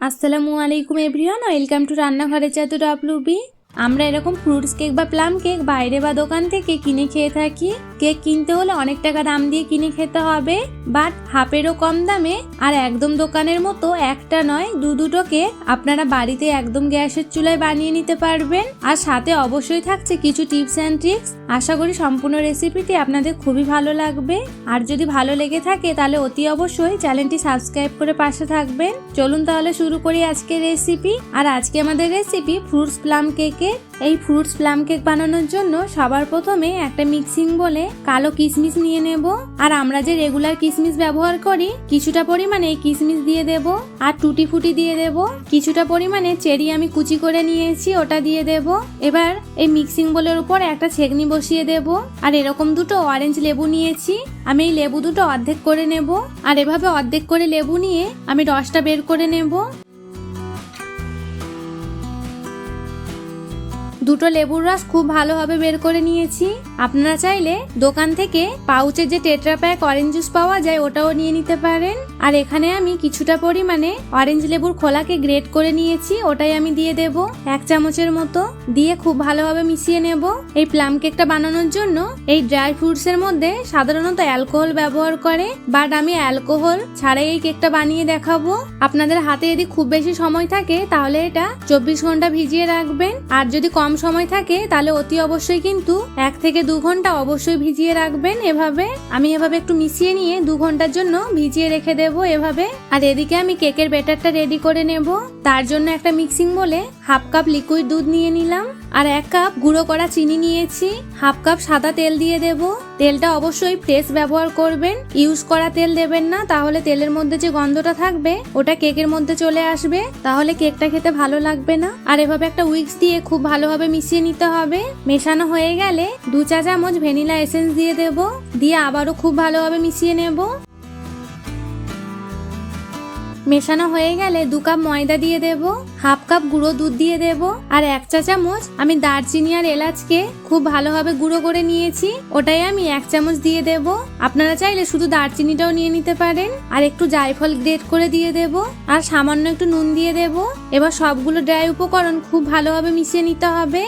আসসালামু আলাইকুম everyone welcome to রান্নাঘরে চাতু ডাবলুবি আমরা এরকম ফ্রুটস কেক বা প্লাম কেক বাইরে বা দোকান থেকে কিনে খেয়ে থাকি। কেক কিনতে হলে অনেক টাকা দাম দিয়ে কিনে খেতে হবে। বাট হাফেরও কম দামে আর একদম দোকানের মতো একটা নয়, দু দুটো কেক আপনারা বাড়িতে একদম গ্যাসের চুলায় বানিয়ে নিতে পারবেন। আর সাথে অবশ্যই থাকছে কিছু টিপস অ্যান্ড ট্রিক্স। আশা করি সম্পূর্ণ রেসিপিটি আপনাদের খুবই ভালো লাগবে। আর যদি ভালো লেগে থাকে তাহলে অতি অবশ্যই চ্যানেলটি সাবস্ক্রাইব করে পাশে থাকবেন। চলুন তাহলে শুরু করি আজকের রেসিপি। আর আজকে আমাদের রেসিপি ফ্রুটস, প্লাম কেকের এই ফ্রুটস প্লাম কেক বানানোর জন্য সবার প্রথমে একটা মিক্সিং বলে কালো কিশমিশ নিয়ে নেব। আর আমরা যে রেগুলার কিশমিশ ব্যবহার করি, কিছুটা পরিমাণে কিশমিশ দিয়ে দেব আর টুটি ফুটি দিয়ে দেব। কিছুটা পরিমাণে চেরি আমি কুচি করে নিয়েছি, ওটা দিয়ে দেব। এবার এই মিক্সিং বোলের উপর একটা ছেকনি বসিয়ে দেব। আর এরকম দুটো অরেঞ্জ লেবু নিয়েছি, আমি এই লেবু দুটো অর্ধেক করে নেব। আর এভাবে অর্ধেক করে লেবু নিয়ে আমি রসটা বের করে নেব। দুটো লেবুর রস খুব ভালোভাবে বের করে নিয়েছি। আপনারা চাইলে দোকান থেকে পাউচের যে টেট্রা প্যাক অরেঞ্জ জুস পাওয়া যায়, ওটাও নিয়ে নিতে পারেন। আর এখানে আমি কিছুটা পরিমাণে অরেঞ্জ লেবুর খোলাকে গ্রেট করে নিয়েছি, ওটাই আমি দিয়ে দেব। এক চামচের মতো দিয়ে খুব ভালোভাবে মিশিয়ে নেব। এই প্লাম কেকটা বানানোর জন্য এই ড্রাই ফ্রুটস এর মধ্যে সাধারণত অ্যালকোহল ব্যবহার করে বাট আমি অ্যালকোহল ছাড়াই এই কেকটা বানিয়ে দেখাবো। আপনাদের হাতে যদি খুব বেশি সময় থাকে, তাহলে এটা চব্বিশ ঘণ্টা ভিজিয়ে রাখবেন। আর যদি কম সময় থাকে, তাহলে অতি অবশ্যই কিন্তু এক থেকে দু ঘণ্টা অবশ্যই ভিজিয়ে রাখবেন এভাবে। আমি এভাবে একটু মিশিয়ে নিয়ে দু ঘণ্টার জন্য ভিজিয়ে রেখে দেব এভাবে। আর এদিকে আমি কেকের ব্যাটারটা রেডি করে নেব। তার জন্য একটা মিক্সিং বলে হাফ কাপ লিকুইড দুধ নিয়ে নিলাম। আর এক কাপ গুঁড়ো করা চিনি নিয়েছি, হাফ কাপ সাদা তেল দিয়ে দেব। তেলটা অবশ্যই ফ্রেশ ব্যবহার করবেন। ইউজ করা তেল দেবেন না, তাহলে তেলের মধ্যে যে গন্ধটা থাকবে, ওটা কেকের মধ্যে চলে আসবে। তাহলে কেকটা খেতে ভালো লাগবে না। আর এভাবে একটা উইক্স দিয়ে খুব ভালোভাবে মিশিয়ে নিতে হবে। মেশানো হয়ে গেলে দু চা চামচ ভ্যানিলা এসেন্স দিয়ে দেব। দিয়ে আবারও খুব ভালোভাবে মিশিয়ে নেব। মেশানো হয়ে গেলে দু কাপ ময়দা দিয়ে দেব, হাফ কাপ গুঁড়ো দুধ দিয়ে দেব, আর এক চা চামচ আমি দারচিনি আর এলাচকে খুব ভালোভাবে গুঁড়ো করে নিয়েছি। ওটাই আমি এক চামচ দিয়ে দেব। আপনারা চাইলে শুধু দারচিনিটাও নিয়ে নিতে পারেন, আর একটু জায়ফল গ্রেট করে দিয়ে দেব, আর সামান্য একটু নুন দিয়ে দেব। এবার সবগুলো ড্রাই উপকরণ খুব ভালোভাবে মিশিয়ে নিতে হবে।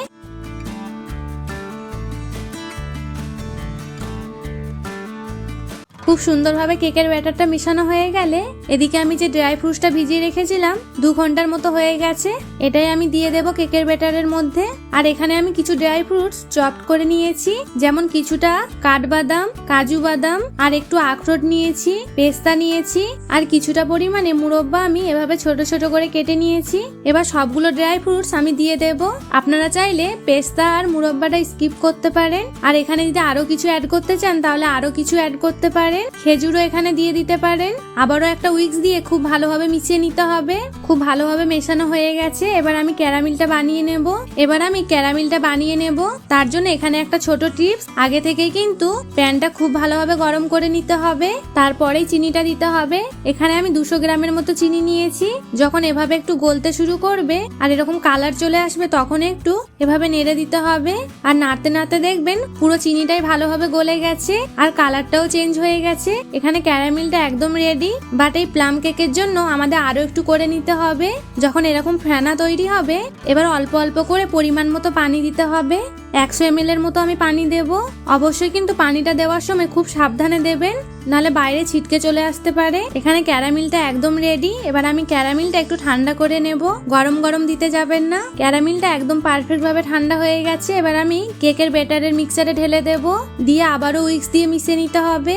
খুব সুন্দরভাবে কেকের ব্যাটারটা মেশানো হয়ে গেলে এদিকে আমি যে ড্রাই ফ্রুটসটা ভিজিয়ে রেখেছিলাম, দু ঘণ্টার মতো হয়ে গেছে, এটাই আমি দিয়ে দেব কেকের ব্যাটারের মধ্যে। আর এখানে আমি কিছু ড্রাই ফ্রুটস চপ করে নিয়েছি, যেমন কিছুটা কাঠবাদাম, কাজু বাদাম, আর একটু আখরোট নিয়েছি, পেস্তা নিয়েছি, আর কিছুটা পরিমাণে মুরব্বা আমি এভাবে ছোট ছোট করে কেটে নিয়েছি। এবার সবগুলো ড্রাই ফ্রুটস আমি দিয়ে দেব। আপনারা চাইলে পেস্তা আর মুরব্বাটা স্কিপ করতে পারেন। আর এখানে যদি আরও কিছু অ্যাড করতে চান, তাহলে আরও কিছু অ্যাড করতে পারেন। খেজুরও এখানে দিয়ে দিতে পারেন। আবারও একটা উইক্স দিয়ে খুব ভালোভাবে মিশিয়ে নিতে হবে। খুব ভালোভাবে মেশানো হয়ে গেছে। এবার আমি ক্যারামিলটা বানিয়ে নেব। এবার আমি ক্যারামিলটা বানিয়ে নেব। তার জন্য এখানে একটা ছোট টিপস। আগে থেকেই কিন্তু প্যানটা খুব ভালোভাবে গরম করে নিতে হবে। তারপরেই চিনিটা দিতে হবে। এখানে আমি দুশো গ্রামের মতো চিনি নিয়েছি। যখন এভাবে একটু গলতে শুরু করবে আর এরকম কালার চলে আসবে, তখন একটু এভাবে নেড়ে দিতে হবে। আর নাড়তে নাড়তে দেখবেন পুরো চিনিটাই ভালোভাবে গলে গেছে। আর কালারটাও চেঞ্জ হয়ে গেছে। এখানে ক্যারামেলটা একদম রেডি বাট এই প্লাম কেকের জন্য আমাদের আরও একটু করে নিতে হবে। যখন এরকম ফেনা তৈরি হবে, এবার অল্প অল্প করে পরিমাণ মতো পানি দিতে হবে। একশো এম এর মতো আমি পানি দেব। অবশ্যই কিন্তু পানিটা দেওয়ার সময় খুব সাবধানে দেবেন, নাহলে বাইরে ছিটকে চলে আসতে পারে। এখানে ক্যারামিলটা একদম রেডি এবার আমি ক্যারামিলটা একটু ঠান্ডা করে নেব। গরম গরম দিতে যাবেন না। ক্যারামিলটা একদম পারফেক্ট ভাবে ঠান্ডা হয়ে গেছে। এবার আমি কেকের বেটারের মিক্সারে ঢেলে দেব। দিয়ে আবারও উইক্স দিয়ে মিশিয়ে নিতে হবে।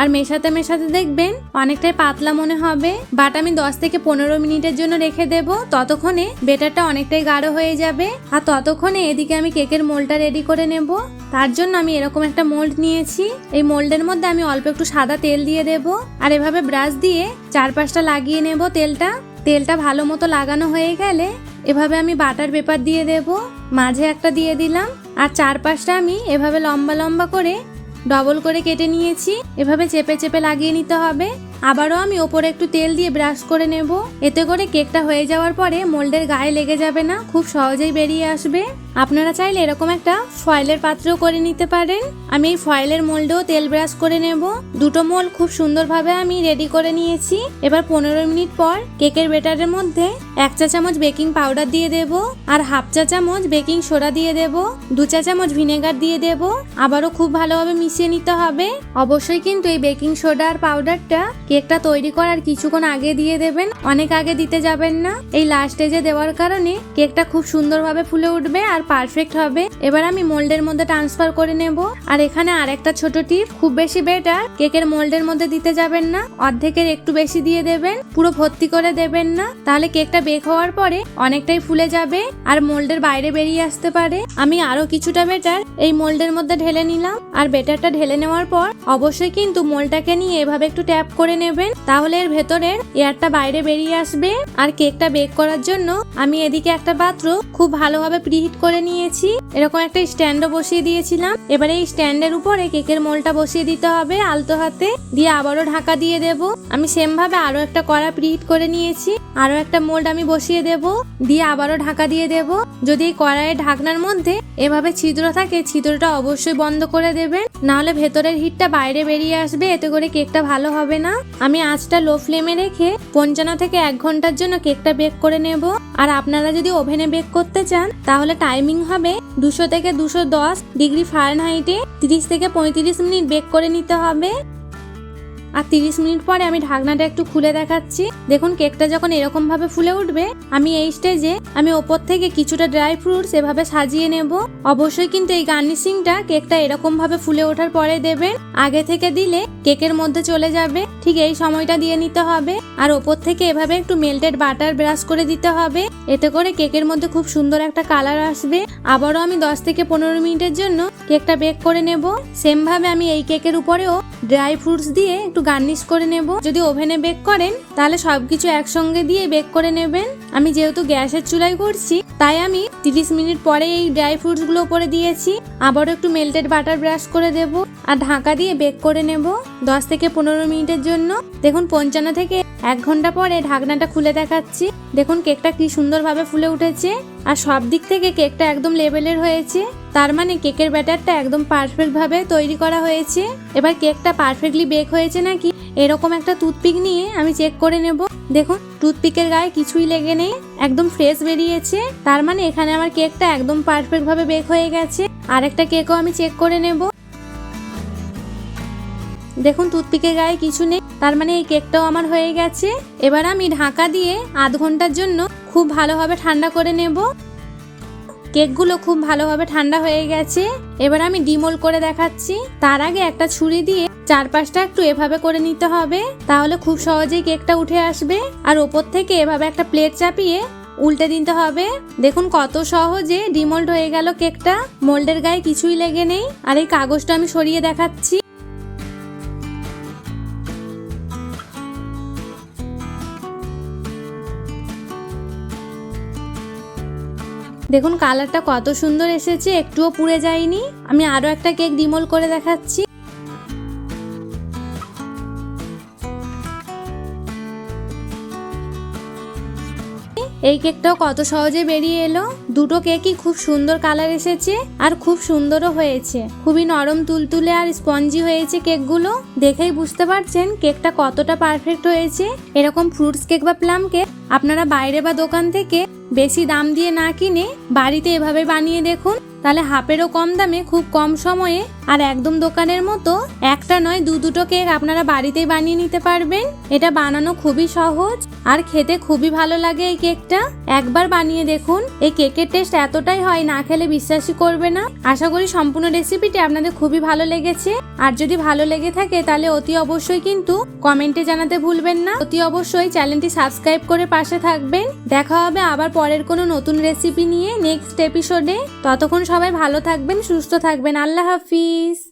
আর মেশাতে মেশাতে দেখবেন অনেকটাই পাতলা মনে হবে। বাট আমি দশ থেকে পনেরো মিনিটের জন্য রেখে দেব। ততক্ষণে বেটারটা অনেকটাই গাঢ় হয়ে যাবে। আর ততক্ষণে এদিকে আমি কেকের মোলটা রেডি করে নেব। তার জন্য আমি এরকম একটা মোল্ড নিয়েছি। এই মোল্ডের মধ্যে আমি অল্প একটু সাদা তেল দিয়ে দেব। আর এভাবে ব্রাশ দিয়ে চারপাশটা লাগিয়ে নেব তেলটা। তেলটা ভালো মতো লাগানো হয়ে গেলে এভাবে আমি বাটার পেপার দিয়ে দেব। মাঝে একটা দিয়ে দিলাম। আর চারপাশটা আমি এভাবে লম্বা লম্বা করে ডবল করে কেটে নিয়েছি। এভাবে চেপে চেপে লাগিয়ে নিতে হবে। আবারও আমি ওপরে একটু তেল দিয়ে ব্রাশ করে নেব। এতে করে কেকটা হয়ে যাওয়ার পরে মোল্ডের গায়ে লেগে যাবে না, খুব সহজেই বেরিয়ে আসবে। আপনারা চাইলে এরকম একটা ফয়েলের পাত্রও করে নিতে পারেন। আমি এই ফয়েলের মোল্ডেও তেল ব্রাশ করে নেব। দুটো মোল খুব সুন্দরভাবে আমি রেডি করে নিয়েছি। এবার পনেরো মিনিট পর কেকের বেটারের মধ্যে এক চা চামচ বেকিং পাউডার দিয়ে দেব আর হাফ চা চামচ বেকিং সোডা দিয়ে দেব। দু চা চামচ ভিনেগার দিয়ে দেব। আবারও খুব ভালোভাবে মিশিয়ে নিতে হবে। অবশ্যই কিন্তু এই বেকিং সোডা আর পাউডারটা কেকটা তৈরি করার কিছুক্ষণ আগে দিয়ে দেবেন। অনেক আগে দিতে যাবেন না। এই লাস্ট স্টেজে দেওয়ার কারণে কেকটা খুব সুন্দরভাবে ফুলে উঠবে আর পারফেক্ট হবে। এবার আমি মোল্ডের মধ্যে ট্রান্সফার করে নেব। আর এখানে আর একটা ছোট টিপ খুব বেশি বেটার কেকের মোল্ডের মধ্যে দিতে যাবেন না। অর্ধেকের একটু বেশি দিয়ে দেবেন, পুরো ভর্তি করে দেবেন না। তাহলে কেকটা বেক হওয়ার পরে অনেকটাই ফুলে যাবে আর মোল্ডের বাইরে বেরিয়ে আসতে পারে। আমি আরও কিছুটা বেটার এই মোল্ডের মধ্যে ঢেলে নিলাম। আর বেটারটা ঢেলে নেওয়ার পর অবশ্যই কিন্তু মোলটাকে নিয়ে এভাবে একটু ট্যাপ করে নেবেন, তাহলে এর ভেতরের এয়ারটা বাইরে বেরিয়ে আসবে। আর কেকটা বেক করার জন্য আমি এদিকে একটা পাত্র খুব ভালোভাবে প্রিহিট করে নিয়েছি। এরকম একটা স্ট্যান্ডও বসিয়ে দিয়েছিলাম। এবারে এই স্ট্যান্ডের উপরে কেকের মোলটা বসিয়ে দিতে হবে আলতো হাতে। দিয়ে আবারও ঢাকা দিয়ে দেব। আমি সেম ভাবে আরও একটা কড়া প্রিহিট করে নিয়েছি। আরও একটা মোল্ড আমি বসিয়ে দেব। দিয়ে আবারও ঢাকা দিয়ে দেব। যদি এই কড়াইয়ের ঢাকনার মধ্যে এভাবে ছিদ্র থাকে, ছিদ্রটা অবশ্যই বন্ধ করে দেবেন। নাহলে ভেতরের হিটটা বাইরে বেরিয়ে আসবে, এতে করে কেকটা ভালো হবে না। আমি আঁচটা লো ফ্লেমে রেখে পঞ্চান্ন থেকে এক ঘণ্টার জন্য কেকটা বেক করে নেব। আর আপনারা যদি ওভেনে বেক করতে চান, তাহলে টাইমিং হবে দুশো থেকে দুশো দশ ডিগ্রি ফারেনহাইটে। তিরিশ থেকে পঁয়ত্রিশ মিনিট বেক করে নিতে হবে। আর তিরিশ মিনিট পরে আমি ঢাকনাটা একটু খুলে দেখাচ্ছি। দেখুন, কেকটা যখন এরকম ভাবে ফুলে উঠবে, আমি এই স্টেজে আমি ওপর থেকে কিছুটা ড্রাই ফ্রুটস এভাবে সাজিয়ে নেব। অবশ্যই কিন্তু এই গার্নিশিংটা কেকটা এরকম ভাবে ফুলে ওঠার পরে দেবেন আগে থেকে দিলে কেকের মধ্যে চলে যাবে। ঠিক এই সময়টা দিয়ে নিতে হবে। আর ওপর থেকে এভাবে একটু মেল্টেড বাটার ব্রাশ করে দিতে হবে। এতে করে কেকের মধ্যে খুব সুন্দর একটা কালার আসবে। আবারও আমি দশ থেকে পনেরো মিনিটের জন্য কেকটা বেক করে নেব। সেম ভাবে আমি এই কেকের উপরেও ড্রাই ফ্রুটস দিয়ে একটু গার্নিশ করে নেব। যদি ওভেনে বেক করেন, তাহলে সবকিছু একসঙ্গে দিয়ে বেক করে নেবেন। আমি যেহেতু গ্যাসের চুলায় করছি, তাই আমি তিরিশ মিনিট পরে এই ড্রাই ফ্রুটসগুলো উপরে দিয়েছি। আবারও একটু মেল্টেড বাটার ব্রাশ করে দেব আর ঢাকা দিয়ে বেক করে নেব দশ থেকে পনেরো মিনিটের জন্য। দেখুন, পঞ্চান্ন থেকে এক ঘণ্টা পরে ঢাকনাটা খুলে দেখাচ্ছি। দেখুন কেকটা কি সুন্দরভাবে ফুলে উঠেছে। আর সব দিক থেকে কেকটা একদম লেভেলের হয়েছে। তার মানে কেকের ব্যাটারটা একদম পারফেক্ট ভাবে তৈরি করা হয়েছে। এবার কেকটা পারফেক্টলি বেক হয়েছে নাকি? এরকম একটা টুথপিক নিয়ে আমি চেক করে নেব। দেখুন, টুথপিকের গায়ে কিছুই লেগে নেই, একদম ফ্রেশ বেরিয়েছে। তার মানে এখানে আমার কেকটা একদম পারফেক্ট ভাবে বেক হয়ে গেছে। আর আরেকটা কেকও আমি চেক করে নেব। দেখুন, টুথপিকের গায়ে কিছু নেই। তার মানে এই কেকটাও আমার হয়ে গেছে। এবার আমি ঢাকা দিয়ে আধ ঘণ্টার জন্য খুব ভালোভাবে ঠান্ডা করে নেব। কেকগুলো খুব ভালোভাবে ঠান্ডা হয়ে গেছে। এবার আমি ডিমোল করে দেখাচ্ছি। তার আগে একটা ছুরি দিয়ে চারপাশটা একটু এভাবে করে নিতে হবে। তাহলে খুব সহজেই কেকটা উঠে আসবে। আর ওপর থেকে এভাবে একটা প্লেট চাপিয়ে উল্টে দিতে হবে। দেখুন, কত সহজে ডিমোল্ড হয়ে গেল কেকটা। মোল্ডের গায়ে কিছুই লেগে নেই। আর এই কাগজটা আমি সরিয়ে দেখাচ্ছি। দেখুন কালারটা কত সুন্দর এসেছে, একটুও পুড়ে যায়নি। আমি আরও একটা কেক ডিমোল করে দেখাচ্ছি। এই কেকটাও কত সহজে বেরিয়ে এলো। দুটো কেকই খুব সুন্দর কালার এসেছে আর খুব সুন্দরও হয়েছে। খুবই নরম, তুলতুলে আর স্পঞ্জি হয়েছে কেকগুলো। দেখেই বুঝতে পারছেন কেকটা কতটা পারফেক্ট হয়েছে। এরকম ফ্রুটস কেক বা প্লাম কেক আপনারা বাইরে বা দোকান থেকে বেশি দাম দিয়ে না কিনে বাড়িতে এভাবে বানিয়ে দেখুন। তাহলে হাফেরও কম দামে, খুব কম সময়ে। আর একদম দোকানের মতো, একটা নয়, দু দুটো কেক আপনারা বাড়িতেই বানিয়ে নিতে পারবেন। এটা বানানো খুবই সহজ আর খেতে খুবই ভালো লাগে এই কেকটা। একবার বানিয়ে দেখুন, এই কেকের টেস্ট এতটাই হয়, না খেলে বিশ্বাসই করবে না। আশা করি সম্পূর্ণ রেসিপিটি আপনাদের খুবই ভালো লেগেছে। আর যদি ভালো লেগে থাকে, তাহলে অতি অবশ্যই কিন্তু কমেন্টে জানাতে ভুলবেন না। অতি অবশ্যই চ্যানেলটি সাবস্ক্রাইব করে পাশে থাকবেন। দেখা হবে আবার পরের কোনো নতুন রেসিপি নিয়ে নেক্সট এপিসোডে ততক্ষণ সবাই ভালো থাকবেন, সুস্থ থাকবেন। আল্লাহ হাফিজ।